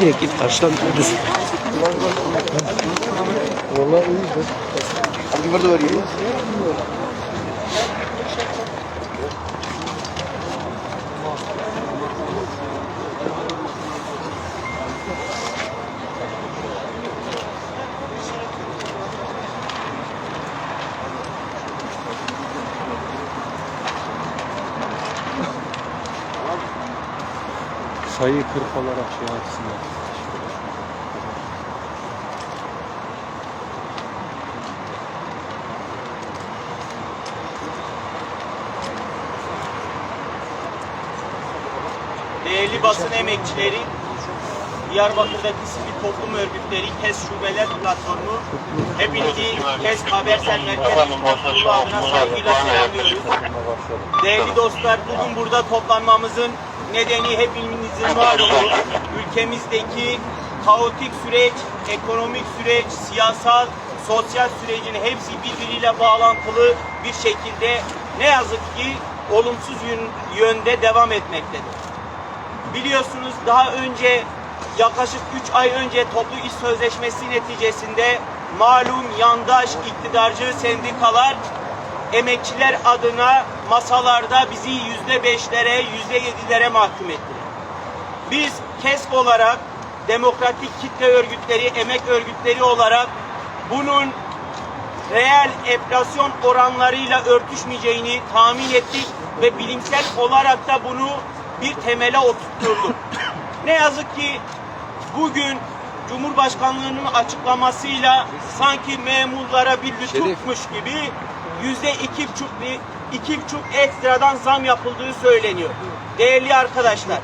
Direkt git karşıdan düz. Vallahi iyidir. Hadi burada var ya. Sayı kırk olarak şey yapsınlar. Değerli basın emekçileri, Diyarbakır'daki sivil toplum örgütleri KES Şubeler Platformu hepinizi KES Habersel Merkez Kurulu adına saygıyla selamlıyoruz. Değerli dostlar, bugün burada toplanmamızın nedeni hepimizin malumu ülkemizdeki kaotik süreç, ekonomik süreç, siyasal, sosyal sürecin hepsi birbiriyle bağlantılı bir şekilde ne yazık ki olumsuz yön- yönde devam etmektedir. Biliyorsunuz daha önce yaklaşık 3 ay önce toplu iş sözleşmesi neticesinde malum yandaş iktidarcı sendikalar emekçiler adına masalarda bizi yüzde beşlere, yüzde yedilere mahkum ettiler. Biz KESK olarak demokratik kitle örgütleri, emek örgütleri olarak bunun reel enflasyon oranlarıyla örtüşmeyeceğini tahmin ettik ve bilimsel olarak da bunu bir temele oturtturduk. ne yazık ki bugün Cumhurbaşkanlığının açıklamasıyla sanki memurlara bir lütufmuş gibi yüzde iki buçuk, iki buçuk ekstradan zam yapıldığı söyleniyor. Değerli arkadaşlar,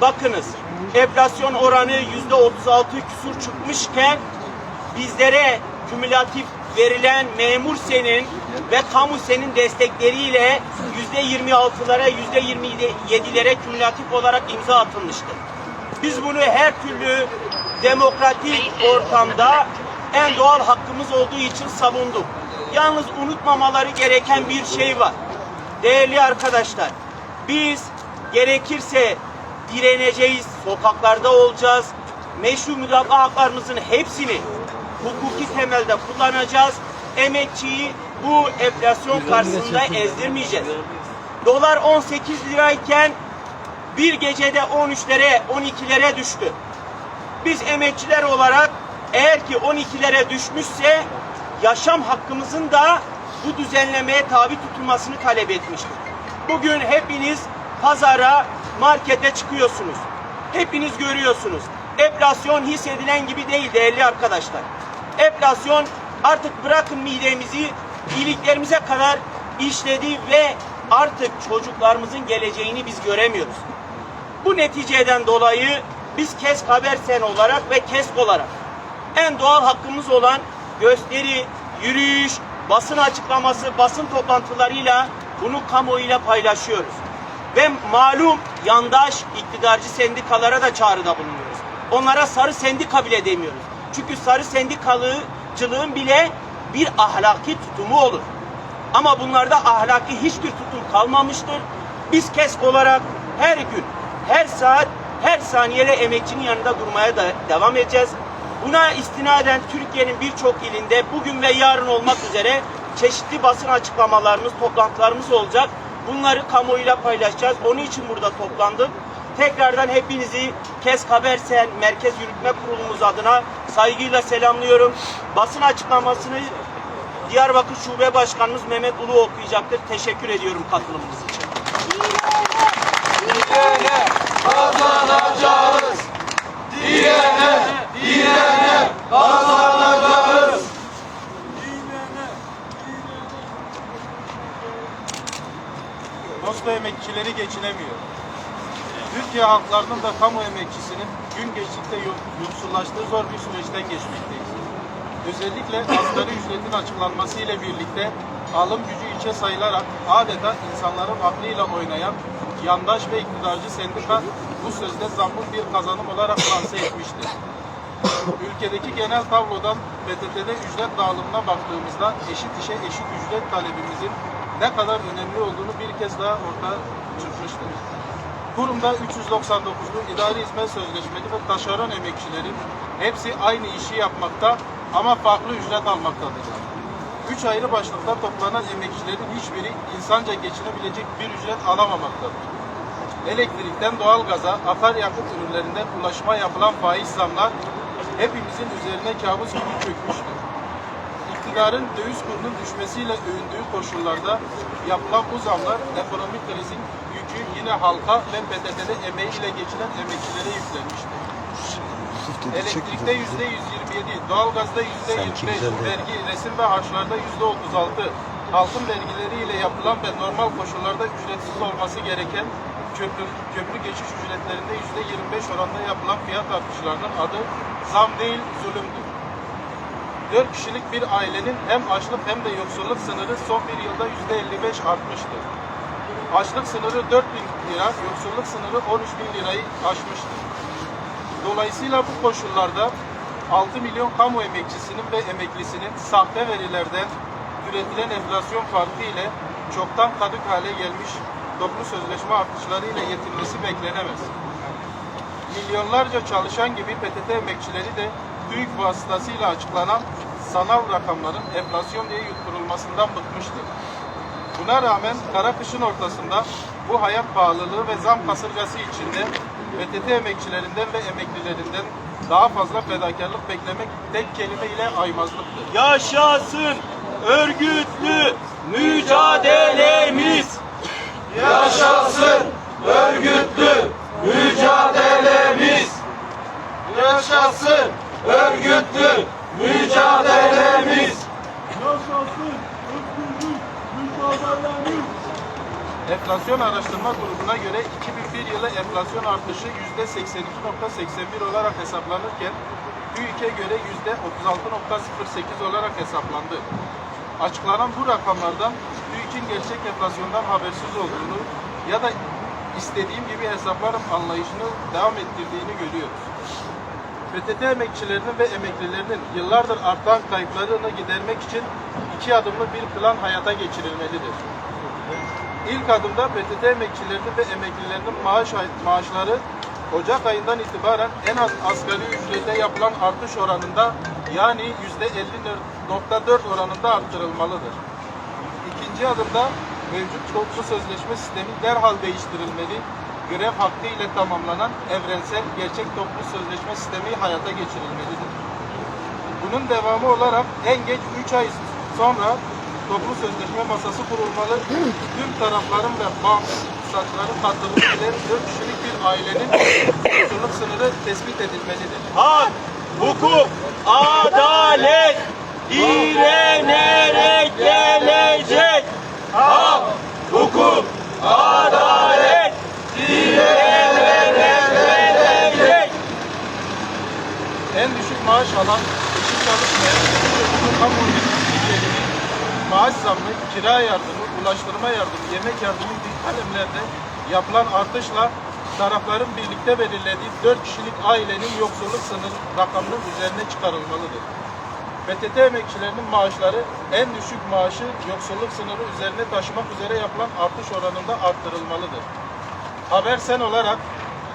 bakınız enflasyon oranı yüzde otuz altı küsur çıkmışken bizlere kümülatif verilen memur senin ve kamu senin destekleriyle yüzde yirmi altılara yüzde yirmi yedilere kümülatif olarak imza atılmıştır. Biz bunu her türlü demokratik ortamda en doğal hakkımız olduğu için savunduk. Yalnız unutmamaları gereken bir şey var. Değerli arkadaşlar, biz gerekirse direneceğiz, sokaklarda olacağız, meşru müdafaa haklarımızın hepsini hukuki temelde kullanacağız. Emekçiyi bu enflasyon karşısında ezdirmeyeceğiz. Dolar 18 lirayken bir gecede 13'lere 12'lere düştü. Biz emekçiler olarak eğer ki 12'lere düşmüşse yaşam hakkımızın da bu düzenlemeye tabi tutulmasını talep etmiştik. Bugün hepiniz pazara, markete çıkıyorsunuz. Hepiniz görüyorsunuz. Enflasyon hissedilen gibi değil değerli arkadaşlar. Enflasyon artık bırakın midemizi iyiliklerimize kadar işledi ve artık çocuklarımızın geleceğini biz göremiyoruz. Bu neticeden dolayı biz KESK Habersen olarak ve KESK olarak en doğal hakkımız olan gösteri, yürüyüş, basın açıklaması, basın toplantılarıyla bunu kamuoyuyla paylaşıyoruz. Ve malum yandaş iktidarcı sendikalara da çağrıda bulunuyoruz. Onlara sarı sendika bile demiyoruz. Çünkü sarı sendikalıcılığın bile bir ahlaki tutumu olur. Ama bunlarda ahlaki hiçbir tutum kalmamıştır. Biz KESK olarak her gün, her saat, her saniyede emekçinin yanında durmaya da devam edeceğiz. Buna istinaden Türkiye'nin birçok ilinde bugün ve yarın olmak üzere çeşitli basın açıklamalarımız, toplantılarımız olacak. Bunları kamuoyuyla paylaşacağız. Onun için burada toplandık. Tekrardan hepinizi KESK Habersen Merkez Yürütme Kurulumuz adına saygıyla selamlıyorum. Basın açıklamasını Diyarbakır Şube Başkanımız Mehmet Ulu okuyacaktır. Teşekkür ediyorum katılımınız için. Dosta emekçileri geçinemiyor. Türkiye halklarının da kamu emekçisinin gün geçtikçe yo- yoksullaştığı zor bir süreçten geçmekteyiz. Özellikle asgari ücretin açıklanması ile birlikte alım gücü içe sayılarak adeta insanların aklıyla oynayan yandaş ve iktidarcı sendika bu sözde zammın bir kazanım olarak lanse etmiştir. Ülkedeki genel tablodan PTT'de ücret dağılımına baktığımızda eşit işe eşit ücret talebimizin ne kadar önemli olduğunu bir kez daha ortaya çıkmıştır. Kurumda 399'lu idari hizmet sözleşmeli ve taşeron emekçileri hepsi aynı işi yapmakta ama farklı ücret almaktadır. Üç ayrı başlıkta toplanan emekçilerin hiçbiri insanca geçinebilecek bir ücret alamamaktadır. Elektrikten doğalgaza, akaryakıt ürünlerinden ulaşıma yapılan faiz zamlar hepimizin üzerine kabus gibi çökmüştür. İktidarın döviz kurunun düşmesiyle övündüğü koşullarda yapılan bu zamlar ekonomik krizin yükü yine halka ve PTT'de emeğiyle geçinen emekçilere yüklenmiştir. Elektrikte yüzde 127, doğalgazda yüzde 25, vergi, resim ve harçlarda yüzde 36, halkın vergileriyle yapılan ve normal koşullarda ücretsiz olması gereken köprü, köprü geçiş ücretlerinde yüzde 25 oranında yapılan fiyat artışlarının adı zam değil zulümdür. 4 kişilik bir ailenin hem açlık hem de yoksulluk sınırı son bir yılda yüzde 55 artmıştır. Açlık sınırı 4 bin lira, yoksulluk sınırı 13 bin lirayı aşmıştır. Dolayısıyla bu koşullarda 6 milyon kamu emekçisinin ve emeklisinin sahte verilerden üretilen enflasyon farkı ile çoktan kadık hale gelmiş toplu sözleşme artışları ile yetinmesi beklenemez. Milyonlarca çalışan gibi PTT emekçileri de TÜİK vasıtasıyla açıklanan sanal rakamların enflasyon diye yutturulmasından bıkmıştır. Buna rağmen kara kışın ortasında bu hayat pahalılığı ve zam kasırgası içinde PTT emekçilerinden ve emeklilerinden daha fazla fedakarlık beklemek tek kelimeyle aymazlıktır. Yaşasın örgütlü mücadelemiz. Yaşasın örgütlü mücadelemiz. Yaşasın örgütlü mücadelemiz. Enflasyon Araştırma Grubu'na göre 2001 yılı enflasyon artışı %82.81 olarak hesaplanırken TÜİK'e göre %36.08 olarak hesaplandı. Açıklanan bu rakamlardan TÜİK'in gerçek enflasyondan habersiz olduğunu ya da istediğim gibi hesaplarım anlayışını devam ettirdiğini görüyoruz. PTT emekçilerinin ve emeklilerinin yıllardır artan kayıplarını gidermek için iki adımlı bir plan hayata geçirilmelidir. İlk adımda PTT emekçilerinin ve emeklilerinin maaş maaşları Ocak ayından itibaren en az asgari ücrete yapılan artış oranında yani %50.4 oranında arttırılmalıdır. İkinci adımda mevcut toplu sözleşme sistemi derhal değiştirilmeli, grev hakkı ile tamamlanan evrensel gerçek toplu sözleşme sistemi hayata geçirilmelidir. Bunun devamı olarak en geç 3 ay sonra toplu sözleşme masası kurulmalı. Tüm tarafların ve bağımsızların katılımıyla 4 kişilik bir ailenin yoksulluk sınırı tespit edilmelidir. Hak, hukuk, adalet direnerek gelecek. Hak, hukuk, adalet direnerek gelecek. En düşük maaş alan, eşit çalışmayan, maaş zammı, kira yardımı, ulaştırma yardımı, yemek yardımı gibi kalemlerde yapılan artışla tarafların birlikte belirlediği 4 kişilik ailenin yoksulluk sınırı rakamının üzerine çıkarılmalıdır. PTT emekçilerinin maaşları en düşük maaşı yoksulluk sınırı üzerine taşımak üzere yapılan artış oranında arttırılmalıdır. Haber sen olarak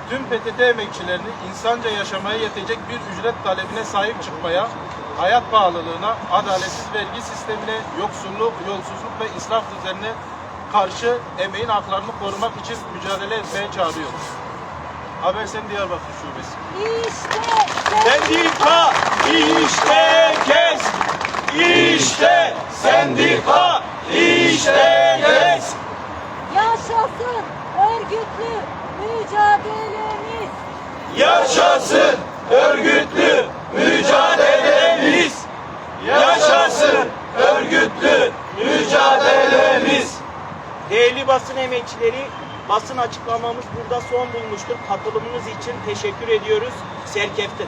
tüm PTT emekçilerini insanca yaşamaya yetecek bir ücret talebine sahip çıkmaya, hayat pahalılığına, adaletsiz vergi sistemine, yoksulluk, yolsuzluk ve israf düzenine karşı emeğin haklarını korumak için mücadele etmeye çağırıyoruz. Habersen Diyarbakır Şubesi. İşte Sendika işte kes. İşte sendika işte kes. yaşasın örgütlü mücadelemiz. Yaşasın örgütlü mücadelemiz. Yaşasın örgütlü mücadelemiz. Değerli basın emekçileri, basın açıklamamız burada son bulmuştur. Katılımınız için teşekkür ediyoruz. Serkeftin.